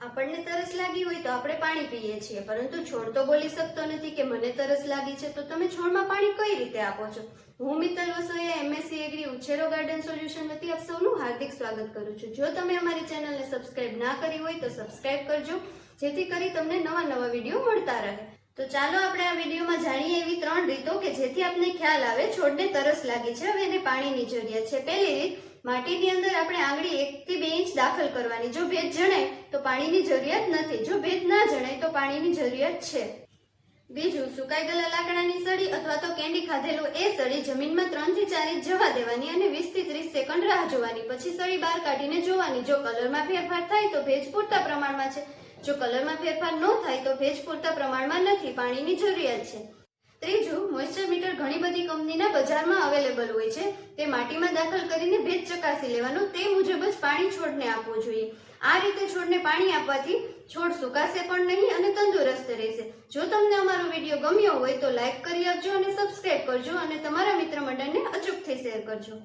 આપણને તરસ લાગી હોય તો આપણે પાણી પીએ છીએ, પરંતુ છોડ તો બોલી શકતો નથી કે મને તરસ લાગી છે, તો તમે છોડમાં પાણી કઈ રીતે આપો છો? હું Mittal Vasoya MSc agri Uchhero garden solution વતી આપ સૌનું હાર્દિક સ્વાગત કરું છું. જો તમે અમારી ચેનલને સબસ્ક્રાઇબ ના કરી હોય તો સબસ્ક્રાઇબ કરજો, જેથી કરી તમને નવા નવા વીડિયો મળતા રહે. તો ચાલો આપણે આ વિડીયોમાં જાણીએ એવી ત્રણ રીતો કે જેથી આપને ખ્યાલ આવે, છોડને તરસ લાગી છે હવે એને પાણીની જરૂરિયાત છે. પહેલી રીત, માટીની અંદર આપણે આંગળી એક થી બે ઇંચ દાખલ કરવાની. જો ભેજ જણાય, તો પાણીની જરૂરિયાત નથી. જો ભેજ ના જણાય, તો પાણીની જરૂરિયાત છે. બીજું, સુકાઈ ગયેલા લાકડાની સળી અથવા તો કેન્ડી ખાધેલું એ સળી જમીનમાં ત્રણથી ચાર ઇંચ જવા દેવાની અને વીસથી ત્રીસ સેકન્ડ રાહ જોવાની. પછી સળી બહાર કાઢીને જોવાની. જો કલરમાં ફેરફાર થાય, તો ભેજ પૂરતા પ્રમાણમાં છે. જો કલરમાં ફેરફાર ન થાય તો ભેજ પૂરતા પ્રમાણમાં નથી, પાણીની જરૂરિયાત છે. ત્રીજું મોઇસ્ચર મીટર ઘણી બધી કંપનીના બજારમાં અવેલેબલ હોય છે. તે માટીમાં દાખલ કરીને ભેજ ચકાસી લેવાનું, તે મુજબ જ પાણી છોડને આપવું જોઈએ. આ રીતે છોડને પાણી આપવાથી છોડ સુકાશે પણ નહીં અને તંદુરસ્ત રહેશે. જો તમને અમારો વીડિયો ગમ્યો હોય તો લાઇક કરી આપજો અને સબસ્ક્રાઇબ કરજો અને તમારા મિત્ર મંડળને અચૂકથી શેર કરજો.